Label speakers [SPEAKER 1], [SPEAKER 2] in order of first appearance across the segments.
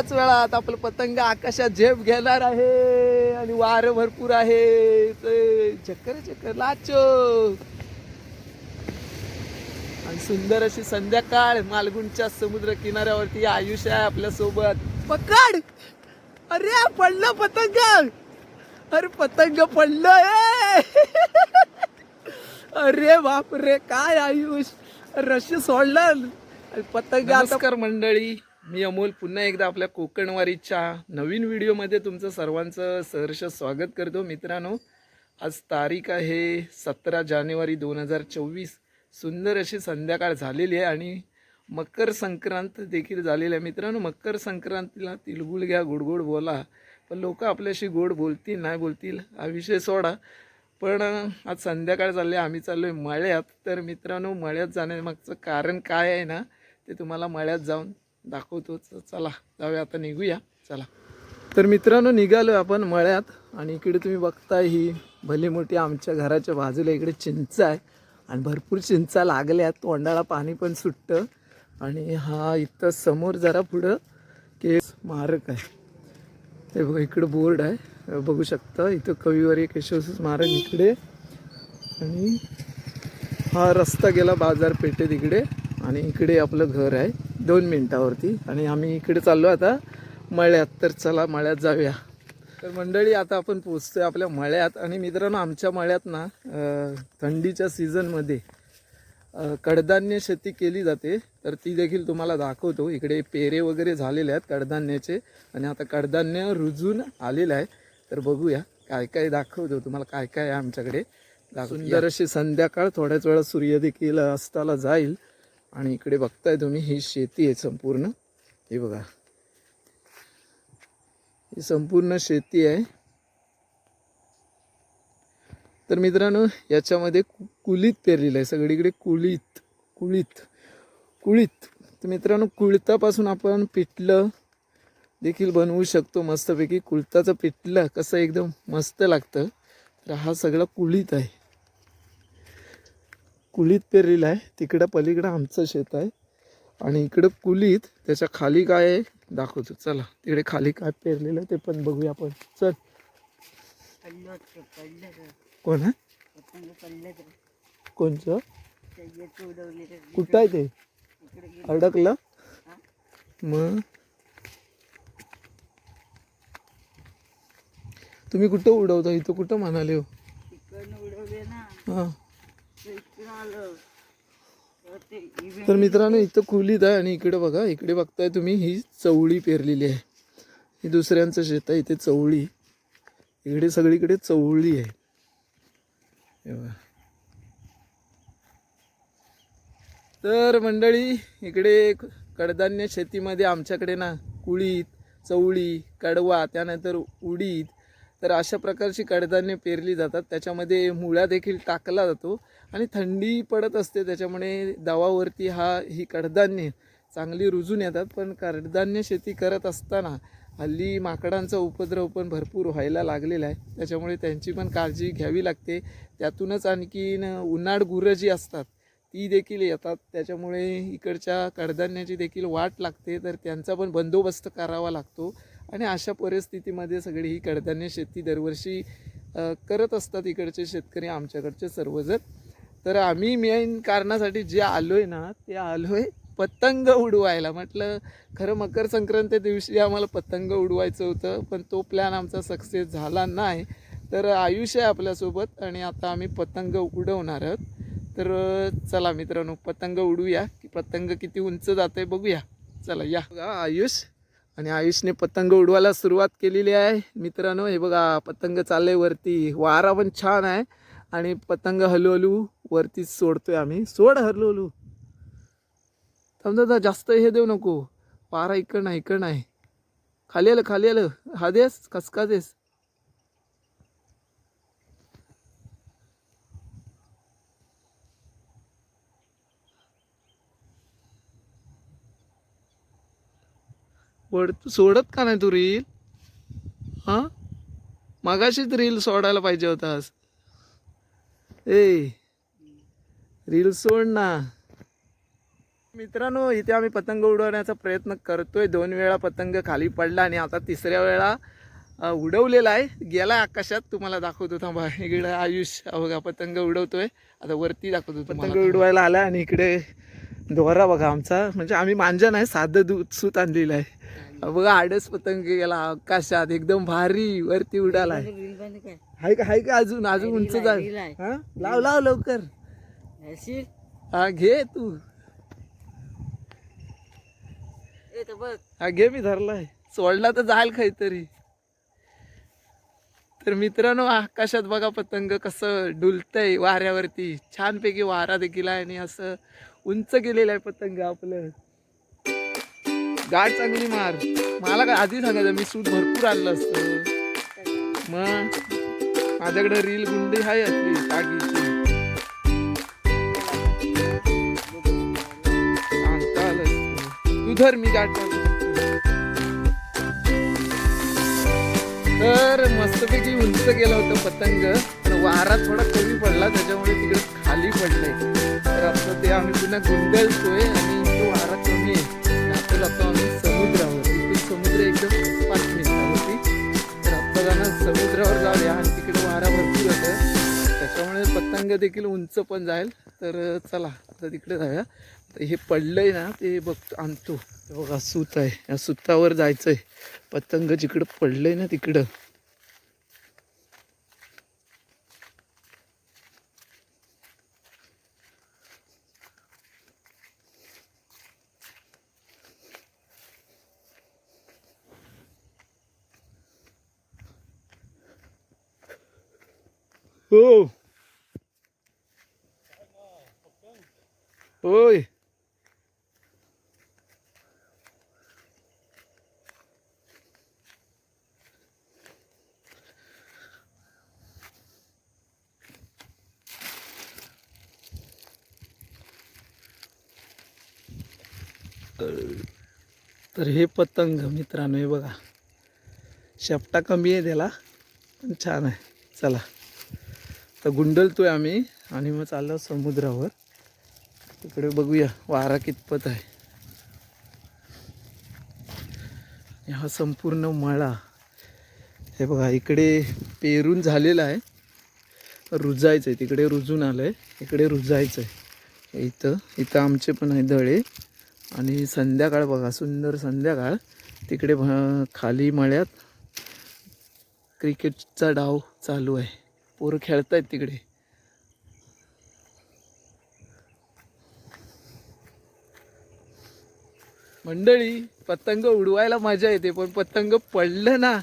[SPEAKER 1] थोड्याच वेळात आपलं पतंग आकाशात झेप घेणार आहे आणि वारं भरपूर आहे. ते चक्कर चक्कर लाचो. आणि सुंदर अशी संध्याकाळ मालगुणच्या समुद्र किनाऱ्यावरती आयुष्य आहे आपल्यासोबत पकड! अरे पडलं पतंग! अरे पतंग पडलं अरे बाप रे काय आयुष रशी सोडलं. पतंग मंडळी. मी अमोल पुन्हा एकदा आपल्या कोकणवारीच्या नवीन व्हिडिओमध्ये तुमचं सर्वांचं सहर्ष स्वागत करतो. मित्रांनो आज तारीख आहे सतरा जानेवारी दोन हजार चोवीस. सुंदर अशी संध्याकाळ झालेली आहे आणि मकर संक्रांत देखील झालेली आहे. मित्रांनो मकर संक्रांतीला तिलगुळ घ्या गोडगोड बोला. पण लोक आपल्याशी गोड बोलतील नाही बोलतील हा विषय सोडा. पण आज संध्याकाळ झाली आहे, आम्ही चाललो आहे मळ्यात. तर मित्रांनो मळ्यात जाण्यामागचं कारण काय आहे ना ते तुम्हाला मळ्यात जाऊन दाखवतो. चला जाऊया आता निघूया. चला. तर मित्रांनो निघालो आपण मळ्यात आणि इकडे तुम्ही बघताय ही भली मोठी आमच्या घराच्या बाजूला इकडे चिंच आहे आणि भरपूर चिंचा लागल्या तोंडाला पाणी पण सुटतं. आणि हा इथं समोर जरा पुढं केस मारक आहे. ते बघा इकडं बोर्ड आहे. बघू शकता इथं कविवारी केशवस स्मारक इकडे. आणि हा रस्ता गेला बाजारपेठेत इकडे आणि इकडे आपलं घर आहे. दोन मिनिटावरती आणि आम्ही इकडे चाललो आता मळ्यात. तर चला मळ्यात जाऊया. तर मंडळी आता आपण पोचतोय आपल्या मळ्यात. आणि मित्रांनो आमच्या मळ्यात ना थंडीच्या सीझनमध्ये कडधान्य शेती केली जाते. तर ती देखील तुम्हाला दाखवतो. इकडे पेरे वगैरे झालेले आहेत कडधान्याचे. आणि आता कडधान्य रुजून आलेलं आहे. तर बघूया काय काय दाखवतो. तुम्हाला काय काय आहे आमच्याकडे? सुंदर अशी संध्याकाळ थोड्याच वेळा सूर्य देखील अस्ताला जाईल. आणि इकडे बघताय तुम्ही ही शेती आहे संपूर्ण. हे बघा. ही संपूर्ण शेती आहे. तर मित्रांनो याच्यामध्ये कु- कुलीत पेरलेलं आहे. सगळीकडे कुलीत कुळीत कुळीत. तर मित्रांनो कुळतापासून आपण पिठलं देखील बनवू शकतो मस्तपैकी. कुळताचं पिठलं कसं एकदम मस्त लागतं. तर हा सगळा कुळीत आहे. कुळीत पेरलेलं आहे. तिकडं पलीकडं आमचं शेत आहे. आणि इकडं कुलीत त्याच्याखाली काय आहे दाखवतो. चला तिकडे खाली काय पेरलेलं आहे ते पण बघूया आपण. चल. कोण आहे? कोणचं? कुठं आहे ते? अडकलं? मग? तुम्ही कुठं उडवता? इथं कुठं म्हणाले हो? हां.
[SPEAKER 2] तर
[SPEAKER 1] मित्रांनो इथं खोलीत आहे आणि इकडे बघा इकडे बघताय तुम्ही ही चवळी पेरलेली आहे. ही दुसऱ्यांचं शेत आहे इथे चवळी. इकडे सगळीकडे चवळी आहे. तर मंडळी इकडे कडधान्य शेतीमध्ये आमच्याकडे ना कुळीत चवळी कडवा त्यानंतर उडीद तर अशा प्रकारची कडधान्य पेरली जातात. त्याच्यामध्ये मुळा देखील टाकला जातो आणि थंडी पडत असते. त्याच्यामुळे दवावरती हा ही कडधान्य चांगली रुजून येतात. पण कडधान्य शेती करत असताना हल्ली माकडांचा उपद्रव पण भरपूर व्हायला लागलेला आहे. त्याच्यामुळे त्यांची पण काळजी घ्यावी लागते. त्यातूनच आणखीन उन्हाळ गुरं जी असतात ती देखील येतात. त्याच्यामुळे इकडच्या कडधान्याची देखील वाट लागते. तर त्यांचा पण बंदोबस्त करावा लागतो. आणि अशा परिस्थितीमध्ये सगळी ही कडधान्य शेती दरवर्षी करत असतात इकडचे शेतकरी आमच्याकडचे सर्वजण. तर आम्ही मेन कारणासाठी जे आलो आहे ना ते आलो आहे पतंग उडवायला. म्हटलं खरं मकर संक्रांती दिवशी आम्हाला पतंग उडवायचं होतं पण तो प्लॅन आमचा सक्सेस झाला नाही. तर आयुष्य आहे आपल्यासोबत आणि आता आम्ही पतंग उडवणार आहोत. तर चला मित्रांनो पतंग उडवूया की पतंग किती उंच जाते बघूया. चला या. आयुष आणि आयुषने पतंग उडवायला सुरुवात केलेली आहे. मित्रांनो हे बघा पतंग चाललंय वरती. वारा पण छान आहे. आणि पतंग हलू वरती सोडतोय आम्ही. सोड हलू हलू जास्त हे देऊ नको. वारा इकडं नाही इकडं नाही. खाली आलं खाली आलं. हा देस कसका देस. वड सोडत का नाही तू रील हां? मगाशीच रील सोडायला पाहिजे होतास. ए रील सोड ना. मित्रांनो इथे आम्ही पतंग उडवण्याचा प्रयत्न करतोय. दोन वेळा पतंग खाली पडला आणि आता तिसऱ्या वेळा उडवलेला आहे. गेला आकाशात. तुम्हाला दाखवतो थांबा. इकडे आयुष हा बघा पतंग उडवतोय. आता वरती दाखवतो पतंग उडवायला आला आणि इकडे दोरा बघा आमचा. म्हणजे आम्ही मांजा नाही साधं दूध सूत आणलेलं आहे. बघा आडच पतंग गेला आकाशात एकदम भारी वरती उडाला आहे हाय का हाय का अजून? अजून उंच. हा? लाव लाव लवकर. हा घे तू. हा घे मी धरलाय. सोडला तर जाईल काहीतरी. तर मित्रांनो आकाशात बघा पतंग कसं डुलतंय वाऱ्यावरती. छानपैकी वारा देखील आहे आणि असं उंच गेलेलं आहे पतंग आपलं. गाठ चांगली मार. मला काय आधी सांगायचं मी सूट भरपूर आणलं असतं. मग माझ्याकडे रील गुंडी आहे असली टाकीची सांगता आलं तू धर मी गाठ तर मस्तपैकी उंच गेलं होतं पतंग पण वारा थोडा कमी पडला त्याच्यामुळे तिकडे खाली पडले. तर आता ते आम्ही पुन्हा गुंडलतोय आणि तो वारा कमी आहे आणि आता जातो आम्ही समुद्रावर इथून समुद्र एकदम पाच मिनिटावरती. तर आता जाणार समुद्रावर जाऊया आणि तिकडे वारा भरपूर होतं त्याच्यामुळे पतंग देखील उंच पण जाईल. तर चला आता तिकडे जाऊया. तर हे पडलंय ना ते बघतो आणतो. बघा सूत आहे. या सुतावर जायचंय. पतंग जिकडं पडलंय ना तिकडं. हो होय तर हे पतंग मित्रांनो हे बघा. शेपटा कमी आहे त्याला पण छान आहे. चला. तर गुंडलतोय आम्ही आणि मग चाललो समुद्रावर. तिकडे बघूया वारा कितपत आहे. हा संपूर्ण मळा. हे बघा इकडे पेरून झालेला आहे. रुजायचं आहे तिकडे रुजून आलं आहे इकडे रुजायचं आहे इथं इथं आमचे पण आहे दळे. आणि संध्याकाळ बघा सुंदर संध्याकाळ. तिकडे खाली मळ्यात. क्रिकेटचा डाव चालू आहे. पोरं खेळतायत तिकडे. मंडळी पतंग उडवायला मजा येते पण पतंग पडलं ना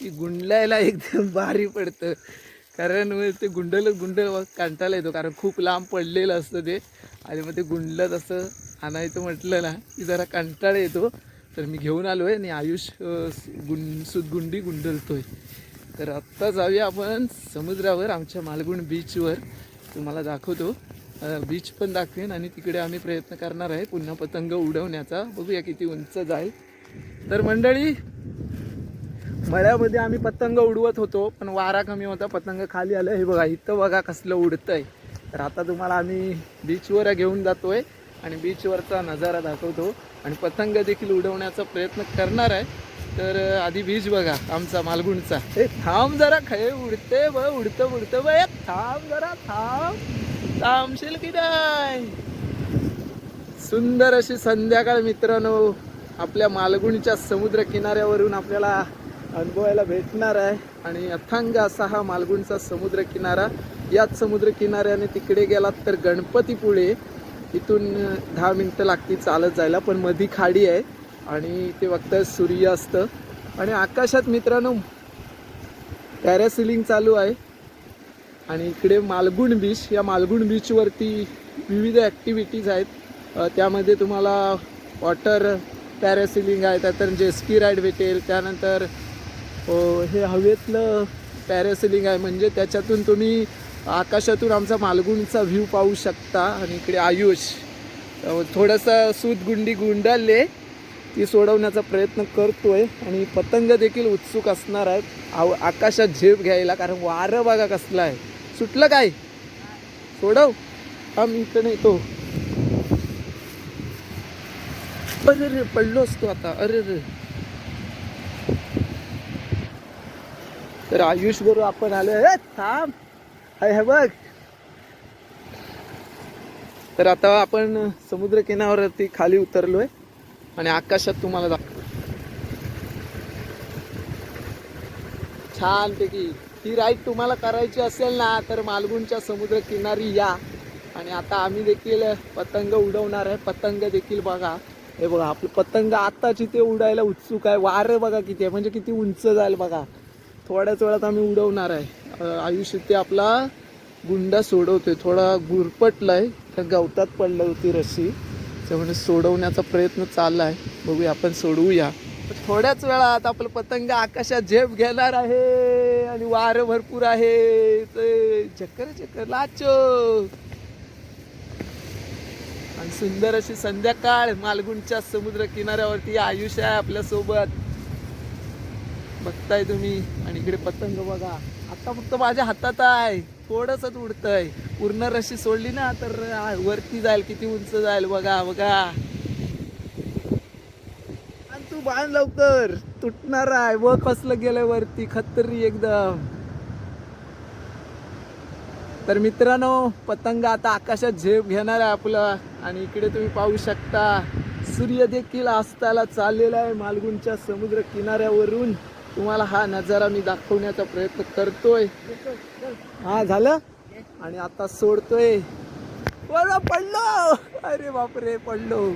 [SPEAKER 1] की गुंडलायला एकदम भारी पडतं. कारण ते गुंडल गुंडल कांटायला येतो कारण खूप लांब पडलेलं असतं ते. आणि मग ते गुंडलं तसं आणायचं म्हटलं ना की जरा कंटाळा येतो. तर मी घेऊन आलो आहे आणि आयुष अं, गुं गुंडलतो आहे तर आत्ता जाऊया आपण समुद्रावर आमच्या मालगुण बीचवर तुम्हाला दाखवतो. बीच पण दाखवेन आणि तिकडे आम्ही प्रयत्न करणार आहे पुन्हा पतंग उडवण्याचा. बघूया किती उंच जाईल. तर मंडळी मळ्यामध्ये आम्ही पतंग उडवत होतो पण वारा कमी होता. पतंग खाली आलं. हे बघा इथं बघा कसलं उडतंय. तर आता तुम्हाला आम्ही बीचवर घेऊन जातोय आणि बीचवरचा नजारा दाखवतो. आणि पतंग देखील उडवण्याचा प्रयत्न करणार आहे. तर आधी बीच बघा आमचा मालगुणचा हे थांब जरा खय उडते ब उडतं उडतं ब. ए, थांब जरा थांब. थांबशील की नाही? सुंदर अशी संध्याकाळ मित्रांनो आपल्या मालगुणच्या समुद्र किनाऱ्यावरून आपल्याला अनुभवायला भेटणार आहे. आणि अथांग असा हा मालगुणचा समुद्र किनारा याच समुद्र किनाऱ्याने तिकडे गेलात तर गणपतीपुळे. इथून दहा मिनटं लागतील चालत जायला पण मधी खाडी आहे. आणि ते बघताय सूर्य आणि आकाशात मित्रांनो पॅरासिलिंग चालू आहे. आणि इकडे मालगुण बीच या मालगुण बीचवरती विविध ॲक्टिव्हिटीज आहेत. त्यामध्ये तुम्हाला वॉटर पॅरासिलिंग आहे त्यानंतर जेस्की राईड भेटेल. त्यानंतर हे हवेतलं पॅरासिलिंग आहे. म्हणजे त्याच्यातून तुम्ही आकाशातून आमचा मालगुणचा व्ह्यू पाहू शकता. आणि इकडे आयुष थोडंसं सूतगुंडी गुंडाळले ती सोडवण्याचा प्रयत्न करतोय आणि पतंग देखील उत्सुक असणार आहेत. आव आकाशात झेप घ्यायला कारण वारं बघा कसलं आहे. सुटलं काय? सोडव. हा मी इथं नाही तो. अरे रे पडलो असतो आता. अरे रे. तर आयुष बरोबर आपण आलो आहे थांब. हाय हे बघ. तर आता आपण समुद्र किनाऱ्यावरती खाली उतरलोय. आणि आकाशात तुम्हाला दाखव छानपैकी. ही राईड तुम्हाला करायची असेल ना तर मालगुणच्या समुद्र किनारी या. आणि आता आम्ही देखील पतंग उडवणार आहे. पतंग देखील बघा. हे बघा आपलं पतंग आताच इथे उडायला उत्सुक आहे वारं बघा किती आहे. म्हणजे किती उंच जाईल बघा. थोड्याच वेळात आम्ही उडवणार आहे. आयुष्य ते आपला गुंडा सोडवतोय. थोडा गुरपटलाय. त्या गवतात पडलं होती रस्सी. त्यामुळे सोडवण्याचा प्रयत्न चालला आहे बघूया आपण सोडवूया. थोड्याच वेळात आपलं पतंग आकाशात झेप घेणार आहे आणि वारं भरपूर आहे. ते चक्कर चक्कर लाचो आणि सुंदर अशी संध्याकाळ मालगुणच्या समुद्र किनाऱ्यावरती आयुष्य आहे आपल्यासोबत. बघताय तुम्ही आणि इकडे पतंग बघा. आता फक्त माझ्या हातात आहे. थोडंसंच उडतंय. पूर्ण रशी सोडली ना तर वरती जाईल किती उंच जाईल बघा बघा. आणि तू बांध लवकर. तुटणार आहे. व कसलं गेलंय वरती खतरी एकदम. तर मित्रांनो पतंग आता आकाशात झेप घेणार आहे आपला. आणि इकडे तुम्ही पाहू शकता सूर्य देखील अस्ताला चाललेला आहे मालगुणच्या समुद्र किनाऱ्यावरून. तुम्हाला हा नजारा मी दाखवण्याचा प्रयत्न करतोय. हा झालं? आणि आता सोडतोय. बरं, पडलो! अरे बापरे पडलो.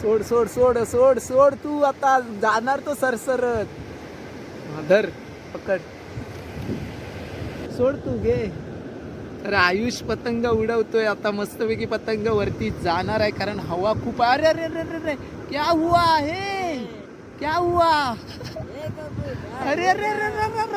[SPEAKER 1] सोड सोड सोड सोड सोड तू आता. जाणार तो सरसरत. धर पकड. सोड तू घे. तर आयुष पतंग उडवतोय. आता मस्तपैकी पतंग वरती जाणार आहे कारण हवा खूप अरे अरे अरे अरे क्या हुआ हे क्या हुआ? अरे अरे अरे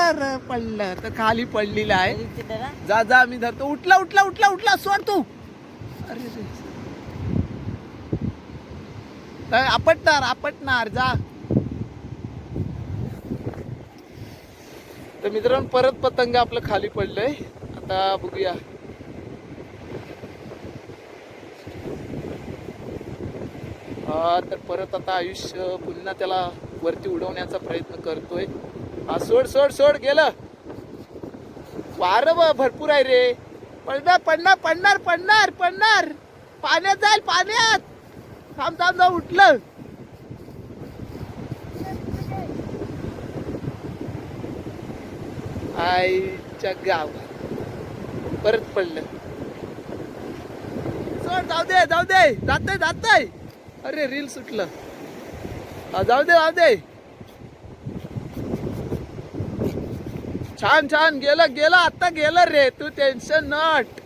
[SPEAKER 1] अरे पडलं. तर खाली पडलेलं आहे. जा जा मी धरतो. उठला उठला उठला उठला. सोड तू. अरे आपटणार आपटणार. जा. तर मित्रांनो परत पतंग आपलं खाली पडलंय. आता बघूया. हा तर परत आता आयुष्य पुन्हा त्याला वरती उडवण्याचा प्रयत्न करतोय. हा सोड सोड सोड गेलं. वारं भरपूर आहे रे. पडणार पडणार पडणार पडणार पडणार पाण्यात जाईल पाण्यात. थांब थांब जाऊ उठलं. आईच्या गाव परत पडलं. सोड जाऊ दे जाऊ दे. जातय जातय. अरे रील सुटलं. हा, जाऊ दे जाऊ दे. छान छान. गेलं गेलं. आता गेलं रे. तू टेन्शन नॉट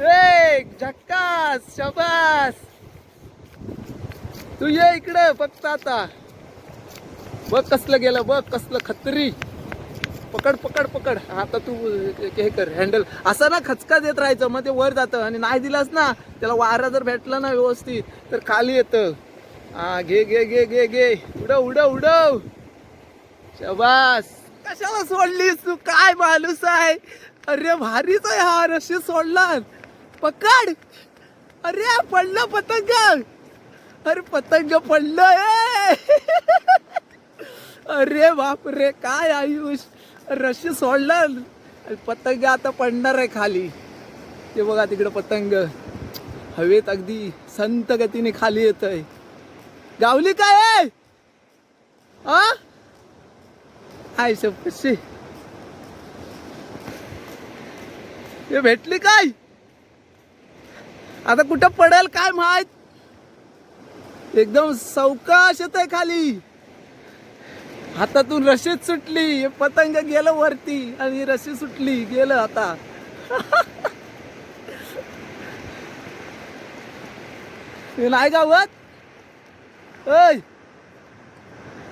[SPEAKER 1] ए झक्कास शबास. तू ये इकडे फक्त आता. बघ कसलं गेलं बघ कसलं खत्री. पकड पकड पकड. आता तू हे कर हँडल असं ना खचका देत राहायचं. मग ते वर जातं. आणि नाही दिलास ना त्याला वारा जर भेटला ना व्यवस्थित तर खाली येतं. हा घे घे घे घे घे. उडव उडव उडव. शबास. कशाला सोडलीस तू? काय माणूस आहे? अरे भारीच आहे हा रशी सोडला पकड. अरे पडलं पतंग. अरे पतंग पडलं अरे बाप रे काय आयुष. रशी सोडला. पतंग आता पडणार आहे खाली. ते बघा तिकडं पतंग. हवेत अगदी संत गतीने खाली येत आहे गावली काय आहे? हाय आय कशी हे भेटली काय? आता कुठं पडेल काय माहीत? एकदम सावकाश येत आहे खाली. हातातून रशीद सुटली पतंग गेलं वरती आणि रशी सुटली गेलं आता. नाही गावत? ओय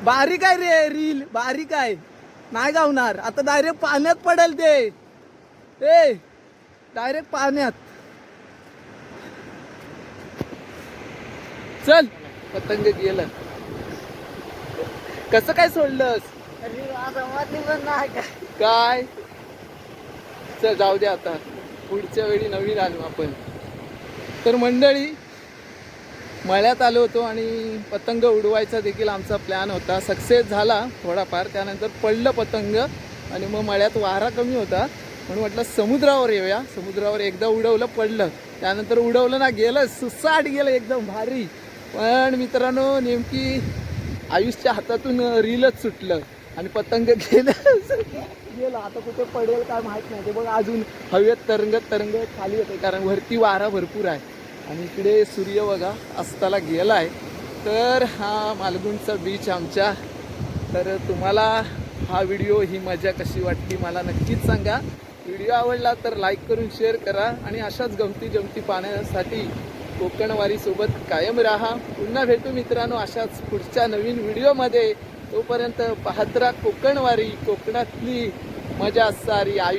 [SPEAKER 1] बारीक आहे रे रील बारीक आहे. नाही गावणार आता डायरेक्ट पाण्यात पडेल ते. ए डायरेक्ट पाण्यात. चल. पतंग गेलं. कसं काय सोडलंस? काय? चल जाऊ दे आता. पुढच्या वेळी नवीन आलो आपण. तर मंडळी मळ्यात आलो होतो आणि पतंग उडवायचा देखील आमचा प्लॅन होता. सक्सेस झाला थोडाफार. त्यानंतर पडलं पतंग आणि मग मळ्यात वारा कमी होता. म्हणून म्हटलं समुद्रावर येऊया. समुद्रावर एकदा उडवलं पडलं. त्यानंतर उडवलं ना गेलं सुसाट गेलं एकदम भारी. पण मित्रांनो नेमकी आयुषच्या हातातून रीलच सुटलं आणि पतंग गेलं गेलं. आता कुठे पडेल काय माहीत नाही. ते बघ अजून हवेत तरंगत तरंगत खाली होते कारण वरती वारा भरपूर आहे. आणि इकडे सूर्य बघा अस्ताला गेला आहे तर हा मालगुणचा बीच आमच्या. तर तुम्हाला हा व्हिडिओ ही मजा कशी वाटली मला नक्कीच सांगा. व्हिडिओ आवडला तर लाईक करून शेअर करा आणि अशाच गमती जमती पाहण्यासाठी कोकणवारीसोबत कायम राहा. पुन्हा भेटू मित्रांनो अशाच पुढच्या नवीन व्हिडिओमध्ये तोपर्यंत पाहत राहा कोकणवारी कोकणातली मजा सारी आयुष्य